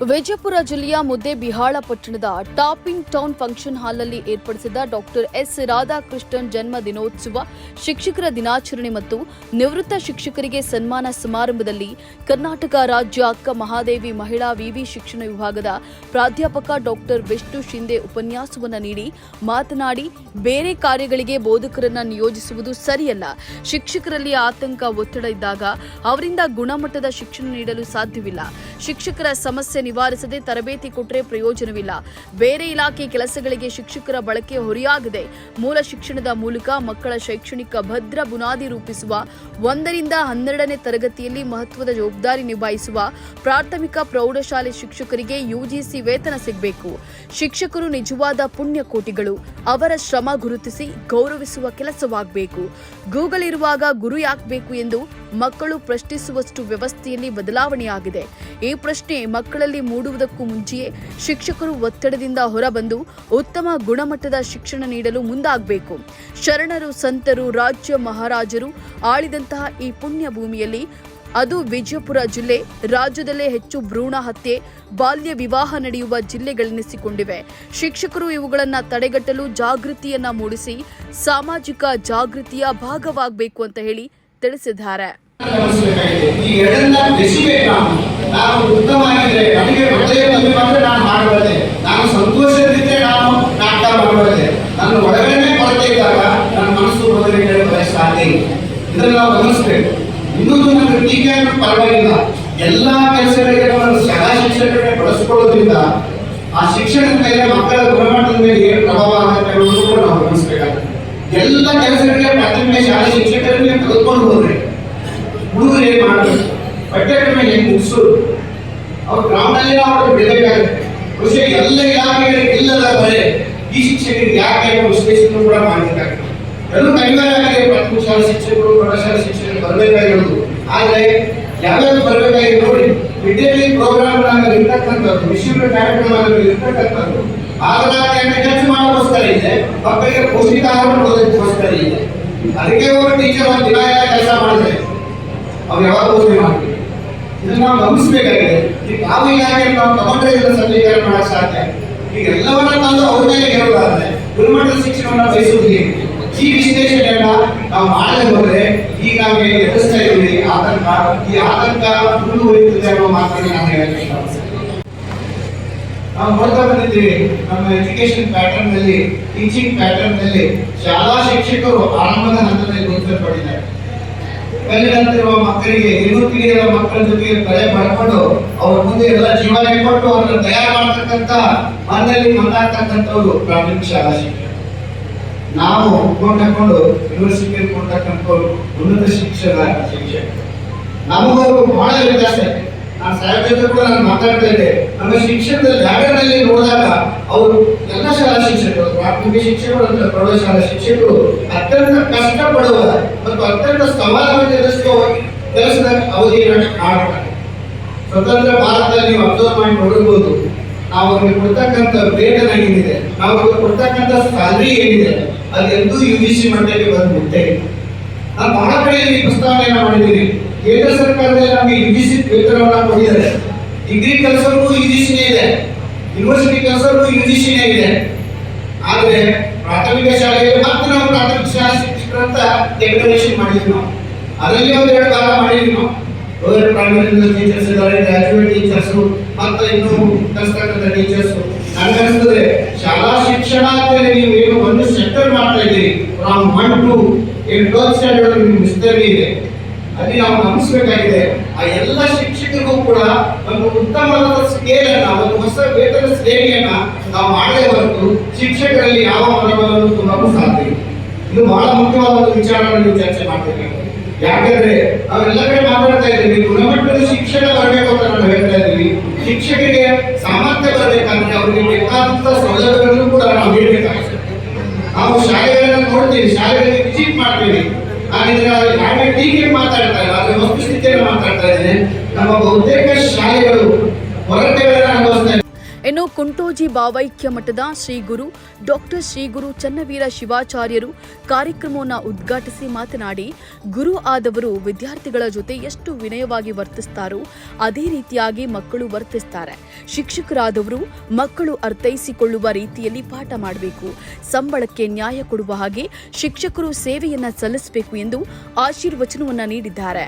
ವಿಜಯಪುರ ಜಿಲ್ಲೆಯ ಮುದ್ದೇಬಿಹಾಳ ಪಟ್ಟಣದ topping town function ಹಾಲ್ನಲ್ಲಿ ಏರ್ಪಡಿಸಿದ್ದ ಡಾಕ್ಟರ್ ಎಸ್ ರಾಧಾಕೃಷ್ಣನ್ ಜನ್ಮ ದಿನೋತ್ಸವ ಶಿಕ್ಷಕರ ದಿನಾಚರಣೆ ಮತ್ತು ನಿವೃತ್ತ ಶಿಕ್ಷಕರಿಗೆ ಸನ್ಮಾನ ಸಮಾರಂಭದಲ್ಲಿ ಕರ್ನಾಟಕ ರಾಜ್ಯ ಅಕ್ಕ ಮಹಾದೇವಿ ಮಹಿಳಾ ವಿವಿ ಶಿಕ್ಷಣ ವಿಭಾಗದ ಪ್ರಾಧ್ಯಾಪಕ ಡಾಕ್ಟರ್ ವಿಷ್ಣು ಶಿಂದೆ ಉಪನ್ಯಾಸವನ್ನು ನೀಡಿ ಮಾತನಾಡಿ, ಬೇರೆ ಕಾರ್ಯಗಳಿಗೆ ಬೋಧಕರನ್ನು ನಿಯೋಜಿಸುವುದು ಸರಿಯಲ್ಲ. ಶಿಕ್ಷಕರಲ್ಲಿ ಆತಂಕ, ಒತ್ತಡ ಇದ್ದಾಗ ಅವರಿಂದ ಗುಣಮಟ್ಟದ ಶಿಕ್ಷಣ ನೀಡಲು ಸಾಧ್ಯವಿಲ್ಲ. ಶಿಕ್ಷಕರ ಸಮಸ್ಯೆ ನಿವಾರಿಸದೆ ತರಬೇತಿ ಕೊಟ್ಟರೆ ಪ್ರಯೋಜನವಿಲ್ಲ. ಬೇರೆ ಇಲಾಖೆ ಕೆಲಸಗಳಿಗೆ ಶಿಕ್ಷಕರ ಬಳಕೆ ಹೊರೆಯಾಗದೆ. ಮೂಲ ಶಿಕ್ಷಣದ ಮೂಲಕ ಮಕ್ಕಳ ಶೈಕ್ಷಣಿಕ ಭದ್ರ ಬುನಾದಿ ರೂಪಿಸುವ, ಒಂದರಿಂದ ಹನ್ನೆರಡನೇ ತರಗತಿಯಲ್ಲಿ ಮಹತ್ವದ ಜವಾಬ್ದಾರಿ ನಿಭಾಯಿಸುವ ಪ್ರಾಥಮಿಕ ಪ್ರೌಢಶಾಲೆ ಶಿಕ್ಷಕರಿಗೆ ಯುಜಿಸಿ ವೇತನ ಸಿಗಬೇಕು. ಶಿಕ್ಷಕರು ನಿಜವಾದ ಪುಣ್ಯಕೋಟಿಗಳು ಅವರ ಶ್ರಮ ಗುರುತಿಸಿ ಗೌರವಿಸುವ ಕೆಲಸವಾಗಬೇಕು. ಗೂಗಲ್ ಇರುವಾಗ ಗುರು ಯಾಕಬೇಕು ಎಂದು ಮಕ್ಕಳು ಪ್ರಶ್ನಿಸುವಷ್ಟು ವ್ಯವಸ್ಥೆಯಲ್ಲಿ ಬದಲಾವಣೆಯಾಗಿದೆ. ಈ ಪ್ರಶ್ನೆ ಮಕ್ಕಳಲ್ಲಿ ಮೂಡುವುದಕ್ಕೂ ಮುಂಚೆಯೇ ಶಿಕ್ಷಕರು ಒತ್ತಡದಿಂದ ಹೊರಬಂದು ಉತ್ತಮ ಗುಣಮಟ್ಟದ ಶಿಕ್ಷಣ ನೀಡಲು ಮುಂದಾಗಬೇಕು. ಶರಣರು, ಸಂತರು, ರಾಜ್ಯ ಮಹಾರಾಜರು ಆಳಿದಂತಹ ಈ ಪುಣ್ಯ ಭೂಮಿಯಲ್ಲಿ ಅದು ವಿಜಯಪುರ ಜಿಲ್ಲೆ, ರಾಜ್ಯದಲ್ಲೇ ಹೆಚ್ಚು ಭ್ರೂಣ ಹತ್ಯೆ, ಬಾಲ್ಯ ವಿವಾಹ ನಡೆಯುವ ಜಿಲ್ಲೆಗಳೆನಿಸಿಕೊಂಡಿವೆ. ಶಿಕ್ಷಕರು ಇವುಗಳನ್ನು ತಡೆಗಟ್ಟಲು ಜಾಗೃತಿಯನ್ನ ಮೂಡಿಸಿ, ಸಾಮಾಜಿಕ ಜಾಗೃತಿಯ ಭಾಗವಾಗಬೇಕು ಅಂತ ಹೇಳಿ ತಿಳಿಸಿದ್ದಾರೆ. ಗಮನಿಸಬೇಕಾಗಿದೆ. ಈ ಎರಡನ್ನ ಬೆಸಿಬೇಕು ನಾವು ನಾನು ಉತ್ತಮವಾಗಿದ್ರೆ ನನಗೆ ಹೃದಯ ಬಂದು ಮಾತ್ರ ನಾನು ಮಾಡಬಲ್ಲೆ ನಾನು ಸಂತೋಷದಿದ್ದರೆ ನಾನು ನಾಟಕ ಮಾಡಬಲ್ಲೆ ನನ್ನ ಒಳಗಡೆ ಕೊರತೆ ಇದ್ದಾಗ ನನ್ನ ಮನಸ್ಸು ಬದಲಿಗೆ ಸಾಧ್ಯ ಇಲ್ಲ ಇದನ್ನು ನಾವು ಗಮನಿಸಬೇಕು. ಇನ್ನೊಂದು ನನ್ನ ಟೀಕೆ ಪರವಾಗಿಲ್ಲ. ಎಲ್ಲಾ ಕೆಲಸಗಳಿಗೆ ನಾವು ಶಾಲಾ ಶಿಕ್ಷಕರಿಗೆ ಬಳಸಿಕೊಳ್ಳೋದ್ರಿಂದ ಆ ಶಿಕ್ಷಣದ ಮೇಲೆ ಮಕ್ಕಳ ಗುಣಮಟ್ಟದ ಮೇಲೆ ಏನು ಪ್ರಭಾವ ಆಗುತ್ತೆ ಅನ್ನೋದು ಕೂಡ ನಾವು ಗಮನಿಸಬೇಕಾಗುತ್ತೆ. ಎಲ್ಲ ಕೆಲಸಗಳಿಗೆ ಪ್ರಾಥಮಿಕ ಶಾಲಾ ಶಿಕ್ಷಕರಿಗೆ ತೆಗೆದುಕೊಂಡು ಹೋದ್ರೆ ಹುಡುಗರು ಏನ್ ಮಾಡಬೇಕು ಪಠ್ಯಕ್ರಮ ಏನು ಮುಗಿಸೋದು? ಅವ್ರ ಗ್ರಾಮದಲ್ಲಿ ಅವ್ರಿಗೆ ಬೆಳಬೇಕಾಗುತ್ತೆ ಬಹುಶಃ ಎಲ್ಲ ಇಲಾಖೆಗಳಿಗೆ ಇಲ್ಲದ ಬರೆ ಈ ಶಿಕ್ಷಕರಿಗೆ ಯಾಕೆ ವಿಶ್ಲೇಷಣೆ ಕೂಡ ಮಾಡಬೇಕಾಗುತ್ತೆ ಎಲ್ಲರೂ ಕೈಗಾರಿಕೆ ಪ್ರಾಥಮಿಕ ಶಾಲೆ ಶಿಕ್ಷಕರು, ಪ್ರೌಢಶಾಲಾ ಶಿಕ್ಷಕರು ಬರಬೇಕಾಗಿರೋದು. ಆದರೆ ಯಾವ್ಯಾವ ಬರಬೇಕಾಗಿ ನೋಡಿ ವಿದ್ಯಾರ್ಥಿ ಪ್ರೋಗ್ರಾಮ್ ಇರ್ತಕ್ಕಂಥದ್ದು ವಿಶ್ವ ಕಾರ್ಯಕ್ರಮದಲ್ಲಿ ಇರ್ತಕ್ಕಂಥದ್ದು ಆಧಾರ ಖರ್ಚು ಮಾಡೋಕ್ಕೋಸ್ಕರ ಇದೆ ಮಕ್ಕಳಿಗೆ ಪೌಷ್ಟಿಕಾಹಾರ ಕೊಡೋದಕ್ಕೋಸ್ಕರ ಇದೆ ಅದಕ್ಕೆ ಒಬ್ಬ ಟೀಚರ್ ಒಂದು ದಿನ ಕೆಲಸ ಮಾಡಿದ್ರೆ ಅವ್ರು ಯಾವಾಗ ಬೋಧನೆ ಮಾಡ್ತೀವಿ ಇದನ್ನ ನಾವು ಗಮನಿಸಬೇಕಾಗಿದೆ. ಈಗ ಯಾವ ಇಲಾಖೆ ನಾವು ತಗೊಂಡ್ರೆ ಇದನ್ನ ಸಬಲೀಕರಣ ಮಾಡಕ್ ಸಾಧ್ಯ. ಈಗ ಎಲ್ಲವನ್ನ ತಂದು ಅವ್ರ ಮೇಲೆ ಹೇಳೋದಾದ್ರೆ ಗುಣಮಟ್ಟದ ಶಿಕ್ಷಣವನ್ನ ಬಯಸುವುದು ಹೇಗೆ? ಈ ವಿಶ್ಲೇಷಣೆಯನ್ನ ನಾವು ಮಾಡದೆ ಹೋದ್ರೆ ಈಗ ನಮಗೆ ಎದುರಿಸ್ತಾ ಇದ್ದೀವಿ. ಆತಂಕ, ಈ ಆತಂಕ ಮುಂದುವರಿಯುತ್ತದೆ ಅನ್ನೋ ಮಾತನ್ನು ನಾನು ಹೇಳಕ್ಕೆ ನಾವು ನೋಡ್ತಾ ಬಂದಿದ್ದೀವಿ, ನಮ್ಮ ಎಜುಕೇಶನ್ ಪ್ಯಾಟರ್ನ್ನಲ್ಲಿ ಟೀಚಿಂಗ್ ಪ್ಯಾಟರ್ನ್ನಲ್ಲಿ ಶಾಲಾ ಶಿಕ್ಷಕರು ಆರಂಭದ ಹಂತದಲ್ಲಿ ಗುರುತಿಸಲ್ಪಟ್ಟಿದ್ದಾರೆ. ಕಲಿಯಂತಿರುವ ಮಕ್ಕಳಿಗೆ ಇನ್ನೂ ಕಿರಿಯರ ಮಕ್ಕಳ ಜೊತೆಗೆ ಕಲೆ ಮಾಡಿಕೊಂಡು ಅವ್ರ ಮುಂದೆ ಎಲ್ಲ ಜೀವನ ಕೊಟ್ಟು ಅವ್ರನ್ನ ತಯಾರು ಮಾಡತಕ್ಕಂತ ಮನೆಯಲ್ಲಿ ಮಂದಾಗ್ತಕ್ಕಂಥವ್ರು ಪ್ರಾಥಮಿಕ ಶಾಲಾ ಶಿಕ್ಷಕರು. ನಾವು ಕೊಂಡು ಹಾಕೊಂಡು ಯೂನಿವರ್ಸಿಟಿ ಕೊಡ್ತಕ್ಕಂಥವ್ರು ಉನ್ನತ ಶಿಕ್ಷಣ ಶಿಕ್ಷಕರು. ನಮಗೂ ಬಹಳ ವ್ಯತ್ಯಾಸ ನಾನು ಸಾಹೇಬ್ ಜೊತೆ ಕೂಡ ನಾನು ಮಾತಾಡ್ತಾ ಇದ್ದೆ. ನಮ್ಮ ಶಿಕ್ಷಣದ ಲ್ಯಾಡರ್ನಲ್ಲಿ ನೋಡಿದಾಗ ಅವರು ಎಲ್ಲ ಶಾಲಾ ಶಿಕ್ಷಕರು, ಪ್ರಾಥಮಿಕ ಶಿಕ್ಷಕರು ಅಂತ ಪ್ರೌಢಶಾಲಾ ಶಿಕ್ಷಕರು ಅತ್ಯಂತ ಕಷ್ಟಪಡುವ ಮತ್ತು ಅತ್ಯಂತ ಸವಾಲನ್ನು ಎದುರಿಸುವ ಕೆಲಸದ ಅವಧಿಯನ್ನು ಮಾಡ್ತಾರೆ ಸ್ವತಂತ್ರ ಭಾರತದಲ್ಲಿ ನೀವು ಅಬ್ಸರ್ವ್ ಮಾಡಿ ನೋಡಿರ್ಬೋದು ನಾವು ಅವ್ರಿಗೆ ಕೊಡ್ತಕ್ಕಂಥ ವೇತನ ಏನಿದೆ? ನಾವು ಅವ್ರಿಗೆ ಕೊಡ್ತಕ್ಕಂಥ ಸ್ಯಾಲ್ರಿ ಏನಿದೆ? ಅದು ಎಂದೂ ಯು ಜಿ ಸಿ ಮಟ್ಟಕ್ಕೆ ಬಂದ್ಬಿಟ್ಟೆ. ನಾನು ಬಹಳ ಕಡೆ ಈ ಪ್ರಸ್ತಾವನೆಯನ್ನ ಮಾಡಿದ್ದೀನಿ. ಕೇಂದ್ರ ಸರ್ಕಾರದಲ್ಲಿ ನಮಗೆ ಯು ಜಿ ಸಿ ವೇತನವನ್ನು ಕೊಟ್ಟಿದ್ದಾರೆ. ಡಿಗ್ರಿ ಕೆಲಸಕ್ಕೂ ಯು ಜಿ ಸಿನೇ ಇದೆ. ಯೂನಿವರ್ಸಿಟಿ ಕೆಲಸಕ್ಕೂ ಯು ಜಿ ಸಿನೇ ಇದೆ. ಆದರೆ ಪ್ರಾಥಮಿಕ ಶಾಲೆಯಲ್ಲಿ ಮತ್ತೆ ನಾವು ಪ್ರಾಥಮಿಕ ಶಾಲೆ ಶಿಕ್ಷಕರಂತ ಡೆಕ್ಲರೇಷನ್ ಮಾಡಿದ್ವಿ ನಾವು. ಅದರಲ್ಲಿ ಒಂದು ಎರಡು ಕಾಲ ಮಾಡಿದ್ವಿ ನಾವು ಪ್ರೈಮರಿಯಿಂದ ಪ್ರೈಮರಿ ಟೀಚರ್ಸ್ ಇದ್ದಾರೆ ಗ್ರಾಜುಯೇಟ್ ಟೀಚರ್ಸ್ ಮತ್ತು ಇನ್ನು ಟೀಚರ್ಸ್ ನನಗೆ ಅನಿಸ್ತದೆ, ಶಾಲಾ ಶಿಕ್ಷಣ ಅಂತೇಳಿ ನೀವು ಏನು ಒಂದು ಸೆಕ್ಟರ್ ಮಾಡ್ತಾ ಇದ್ದೀರಿ ಫ್ರಮ್ ಒನ್ ಟು ಏನು ಟ್ವೆಲ್ತ್ ಸ್ಟ್ಯಾಂಡರ್ಡ್ ನಿಮ್ಮ ವಿಸ್ತರಣೆ ಇದೆ. ಅಲ್ಲಿ ನಾವು ಗಮನಿಸಬೇಕಾಗಿದೆ, ಆ ಎಲ್ಲ ಶಿಕ್ಷಕರಿಗೂ ಕೂಡ ಒಂದು ಉತ್ತಮವಾದ ಸ್ಕೇಲ್ ಅನ್ನ, ಒಂದು ಹೊಸ ವೇತನ ಶ್ರೇಣಿಯನ್ನ ನಾವು ಮಾಡದೇ ಹೊರತು ಶಿಕ್ಷಕರಲ್ಲಿ ಯಾವ ಮನವನ್ನು ತುಂಬಲು ಸಾಧ್ಯ. ಇದು ಬಹಳ ಮುಖ್ಯವಾದ ವಿಚಾರವನ್ನು ಚರ್ಚೆ ಮಾಡ್ಬೇಕಾಗಿದೆ ಯಾಕಂದ್ರೆ ಅವರೆಲ್ಲ ಕಡೆ ಮಾತಾಡ್ತಾ ಇದ್ದೀವಿ. ಗುಣಮಟ್ಟದ ಶಿಕ್ಷಣ ಬರಬೇಕು ಅಂತ ನಾವು ಹೇಳ್ತಾ ಇದ್ದೀವಿ. ಶಿಕ್ಷಕರಿಗೆ ಸಾಮರ್ಥ್ಯ ಬರಬೇಕಂದ್ರೆ ಅವರಿಗೆ ಬೇಕಾದಂತ ಸೌಲಭ್ಯಗಳನ್ನು ಕೂಡ ನಾವು ಹೇಳಬೇಕಾಗುತ್ತೆ ನಾವು ಶಾಲೆಗಳನ್ನು ನೋಡ್ತೀವಿ. ಶಾಲೆಗಳಿಗೆ ವಿಸಿಟ್ ಮಾಡ್ತೀವಿ. ಹಾಗಿದ್ರೆ ಯಾಕೆ ಟೀಕೆ ಮಾತಾಡ್ತಾ ಇಲ್ಲ. ಆದ್ರೆ ವಸ್ತುಸ್ಥಿತಿಯನ್ನು ಮಾತಾಡ್ತಾ ಇದ್ದೇನೆ. ನಮ್ಮ ಬಹುತೇಕ ಶಾಲೆಗಳು ಹೊರಟೆಗಳನ್ನ ಅನುಭವಿಸ್ತಾ. ಇನ್ನು ಕುಂಟೋಜಿ ಭಾವೈಕ್ಯ ಮಠದ ಶ್ರೀ ಗುರು ಡಾಕ್ಟರ್ ಶ್ರೀ ಗುರು ಚನ್ನವೀರ ಶಿವಾಚಾರ್ಯರು ಕಾರ್ಯಕ್ರಮವನ್ನು ಉದ್ಘಾಟಿಸಿ ಮಾತನಾಡಿ, ಗುರು ಆದವರು ವಿದ್ಯಾರ್ಥಿಗಳ ಜೊತೆ ಎಷ್ಟು ವಿನಯವಾಗಿ ವರ್ತಿಸ್ತಾರೋ ಅದೇ ರೀತಿಯಾಗಿ ಮಕ್ಕಳು ವರ್ತಿಸ್ತಾರೆ. ಶಿಕ್ಷಕರಾದವರು ಮಕ್ಕಳು ಅರ್ಥೈಸಿಕೊಳ್ಳುವ ರೀತಿಯಲ್ಲಿ ಪಾಠ ಮಾಡಬೇಕು. ಸಂಬಳಕ್ಕೆ ನ್ಯಾಯ ಕೊಡುವ ಹಾಗೆ ಶಿಕ್ಷಕರು ಸೇವೆಯನ್ನ ಸಲ್ಲಿಸಬೇಕು ಎಂದು ಆಶೀರ್ವಚನವನ್ನ ನೀಡಿದ್ದಾರೆ.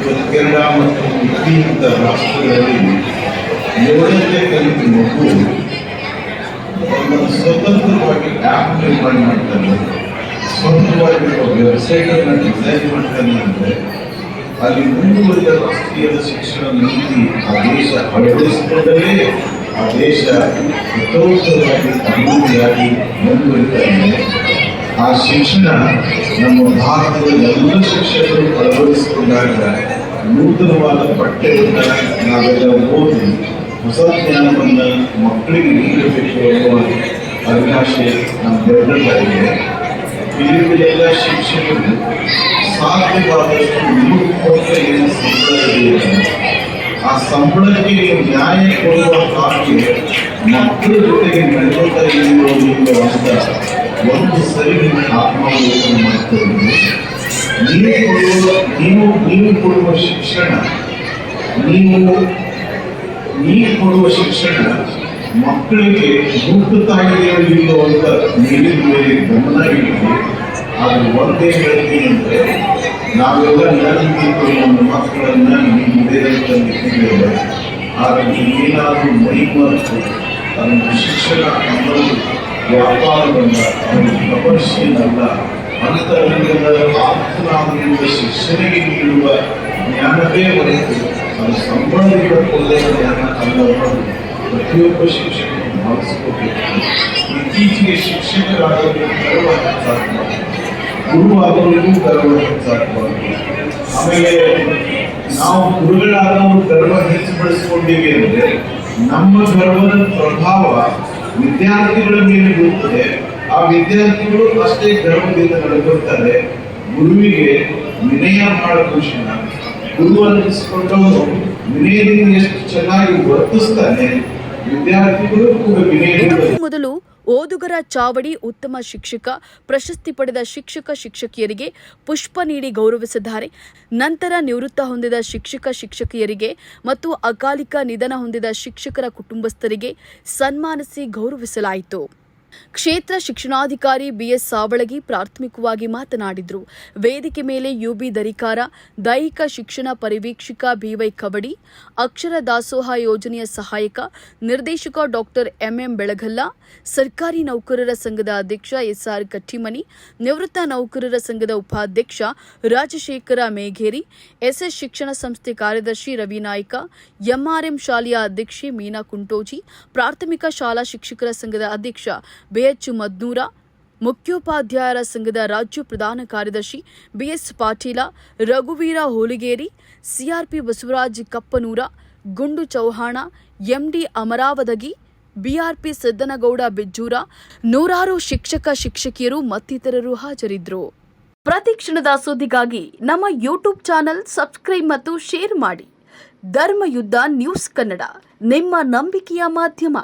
ಇವತ್ತು ಕೇರಳ ಮತ್ತು ಇತ್ತೀಚಿನ ರಾಷ್ಟ್ರಗಳಲ್ಲಿ ಏಳನೇ ಕಲಿತ ಮಗು ಸ್ವತಂತ್ರವಾಗಿ ಆ್ಯಪ್ ನಿರ್ಮಾಣ ಮಾಡ್ತಾನೆ ಸ್ವತಂತ್ರವಾಗಿ ವೆಬ್ಸೈಟನ್ನು ಡಿಸೈನ್ ಮಾಡ್ತಾನೆ ಅಂದರೆ ಅಲ್ಲಿ ಮುಂದುವರಿದ ರಾಷ್ಟ್ರೀಯ ಶಿಕ್ಷಣ ನೀತಿ ಆ ದೇಶ ಅಳವಡಿಸಿಕೊಂಡೇ ಆ ದೇಶ ಉತ್ತರೋತ್ತರವಾಗಿ ಅಭಿವೃದ್ಧಿಯಾಗಿ ಮುಂದುವರಿತಾನೆ. ಆ ಶಿಕ್ಷಣ ನಮ್ಮ ಭಾರತದ ಎಲ್ಲ ಶಿಕ್ಷಕರು ಅಳವಡಿಸಿಕೊಂಡಾಗ ನೂತನವಾದ ಪಠ್ಯವನ್ನು ನಾವೆಲ್ಲ ಓದಿ ಹೊಸ ಜ್ಞಾನವನ್ನು ಮಕ್ಕಳಿಗೆ ನೀಡಬೇಕು ಅನ್ನುವ ಅಭಿಲಾಷೆ ನಮ್ಮೆಲ್ಲರಿಗಿದೆ ಇಲ್ಲಿ ಎಲ್ಲ ಶಿಕ್ಷಕರು ಸಾಧ್ಯವಾದಷ್ಟು ಕೊಟ್ಟ ಏನು ಸಂಬಳ ಆ ಸಂಬಳಕ್ಕೆ ನ್ಯಾಯ ಕೊಡುವ ಕಾರ್ಯ ಮಕ್ಕಳ ಜೊತೆಗೆ ನಡೆಯುತ್ತಾ ಇರುವ ಒಂದು ಅಂತ ಒಂದು ಸರಿ ನಿಮ್ಮ ಆತ್ಮಾವಲೋಕನ ಮಾಡ್ಕೊಂಡು ನೀವು ಕೊಡುವ ನೀವು ನೀವು ಕೊಡುವ ಶಿಕ್ಷಣ, ನೀವು ನೀವು ಕೊಡುವ ಶಿಕ್ಷಣ ಮಕ್ಕಳಿಗೆ ಮುಟ್ಟುತ್ತಾಗಿದೆಯೋ ಇಲ್ಲೋ ಅಂತ ನೀರಿನ ಮೇಲೆ ಗಮನ ಇಟ್ಟು ಆದರೆ ಒಂದೇ ಹೇಳ್ತೀನಿ ಅಂದರೆ ನಾವೆಲ್ಲ ನಡೆದಿದ್ದು ನಮ್ಮ ಮಕ್ಕಳನ್ನ ನಿಮ್ಮ ಇಟ್ಟಿದ್ದೇವೆ ಆದರೆ ಏನಾದರೂ ಮೈಮರೆತು ಅದನ್ನು ಶಿಕ್ಷಣ ಅನ್ನೋದು ವ್ಯಾಪಾರವಲ್ಲ ಪ್ರಪಂಚನಲ್ಲ ಅಂತರಂಗದ ಆತ್ಮನಾಮದಿಂದ ಶಿಕ್ಷಣಕ್ಕೆ ನೀಡುವ ಜ್ಞಾನವೇ ಹೊರತು ಅದು ಸಂಬಂಧಿತ ಕೊಲ್ಲೆಯ ಜ್ಞಾನ ಅನ್ನೋದು ಪ್ರತಿಯೊಬ್ಬ ಶಿಕ್ಷಕರು ಭಾವಿಸ್ಕೋಬೇಕು ಇತ್ತೀಚೆಗೆ ಶಿಕ್ಷಕರಾಗಲು ಗರ್ವ ಹೆಚ್ಚಾಗಬಾರ್ದು ಗುರುವಾದವರಿಗೂ ಗರ್ವ ಹೆಚ್ಚಾಗಬಾರ್ದು ಆಮೇಲೆ ನಾವು ಗುರುಗಳಾದವರು ಗರ್ವ ಹೆಚ್ಚು ಬೆಳೆಸ್ಕೊಂಡಿವಿ ಅಂದರೆ ನಮ್ಮ ಗರ್ವದ ಪ್ರಭಾವ ವಿದ್ಯಾರ್ಥಿಗಳ ಮೇಲೆ ಬರುತ್ತದೆ ಆ ವಿದ್ಯಾರ್ಥಿಗಳು ಅಷ್ಟೇ ಗರ್ವದಿಂದ ನಡ್ಕೊಳ್ತಾರೆ ಗುರುವಿಗೆ ವಿನಯ ಖುಷಿನ ಗುರು ಅನ್ನಿಸಿಕೊಂಡವನು ವಿನಯದಿಂದ ಎಷ್ಟು ಚೆನ್ನಾಗಿ ವರ್ತಿಸ್ತಾನೆ, ವಿದ್ಯಾರ್ಥಿಗಳು ಕೂಡ ವಿನಯದಿಂದ ಮೊದಲು ಓದುಗರ ಚಾವಡಿ ಉತ್ತಮ ಶಿಕ್ಷಕ, ಪ್ರಶಸ್ತಿ ಪಡೆದ ಶಿಕ್ಷಕ ಶಿಕ್ಷಕಿಯರಿಗೆ ಪುಷ್ಪ ನೀಡಿ ಗೌರವಿಸಿದ್ದಾರೆ. ನಂತರ ನಿವೃತ್ತ ಹೊಂದಿದ ಶಿಕ್ಷಕ ಶಿಕ್ಷಕಿಯರಿಗೆ ಮತ್ತು ಅಕಾಲಿಕ ನಿಧನ ಹೊಂದಿದ ಶಿಕ್ಷಕರ ಕುಟುಂಬಸ್ಥರಿಗೆ ಸನ್ಮಾನಿಸಿ ಗೌರವಿಸಲಾಯಿತು. ಕ್ಷೇತ್ರ ಶಿಕ್ಷಣಾಧಿಕಾರಿ ಬಿಎಸ್ ಸಾವಳಗಿ ಪ್ರಾಥಮಿಕವಾಗಿ ಮಾತನಾಡಿದರು. ವೇದಿಕೆ ಮೇಲೆ ಯುಬಿ ದರಿಕಾರ, ದೈಹಿಕ ಶಿಕ್ಷಣ ಪರಿವೀಕ್ಷಕ ಬಿವೈ ಕಬಡಿ ಅಕ್ಷರ ದಾಸೋಹ ಯೋಜನೆಯ ಸಹಾಯಕ ನಿರ್ದೇಶಕ ಡಾಕ್ಟರ್ ಎಂಎಂ ಬೆಳಗಲ್ಲ, ಸರ್ಕಾರಿ ನೌಕರರ ಸಂಘದ ಅಧ್ಯಕ್ಷ ಎಸ್ಆರ್ ಕಟ್ಟಿಮನಿ, ನಿವೃತ್ತ ನೌಕರರ ಸಂಘದ ಉಪಾಧ್ಯಕ್ಷ ರಾಜಶೇಖರ ಮೇಘೇರಿ, ಎಸ್ಎಸ್ ಶಿಕ್ಷಣ ಸಂಸ್ಥೆ ಕಾರ್ಯದರ್ಶಿ ರವಿ ನಾಯ್ಕ, ಎಂಆರ್ಎಂ ಶಾಲೆಯ ಅಧ್ಯಕ್ಷೆ ಮೀನಾ ಕುಂಟೋಜಿ, ಪ್ರಾಥಮಿಕ ಶಾಲಾ ಶಿಕ್ಷಕರ ಸಂಘದ ಅಧ್ಯಕ್ಷ ಬಿಎಚ್ ಮದ್ನೂರ, ಮುಖ್ಯೋಪಾಧ್ಯಾಯರ ಸಂಘದ ರಾಜ್ಯ ಪ್ರಧಾನ ಕಾರ್ಯದರ್ಶಿ BS Patil, ರಘುವೀರ Holigeri, CRP Basavaraj Kappanur, Gundu Chauhan, MD Amaravadagi, BRP Siddanagouda Bijjur, ನೂರಾರು ಶಿಕ್ಷಕ ಶಿಕ್ಷಕಿಯರು ಮತ್ತಿತರರು ಹಾಜರಿದ್ದರು. ಪ್ರತಿ ಕ್ಷಣದ ಸುದ್ದಿಗಾಗಿ ನಮ್ಮ ಯೂಟ್ಯೂಬ್ ಚಾನೆಲ್ ಸಬ್ಸ್ಕ್ರೈಬ್ ಮತ್ತು ಶೇರ್ ಮಾಡಿ. ಧರ್ಮಯುದ್ಧ ನ್ಯೂಸ್ ಕನ್ನಡ, ನಿಮ್ಮ ನಂಬಿಕೆಯ ಮಾಧ್ಯಮ.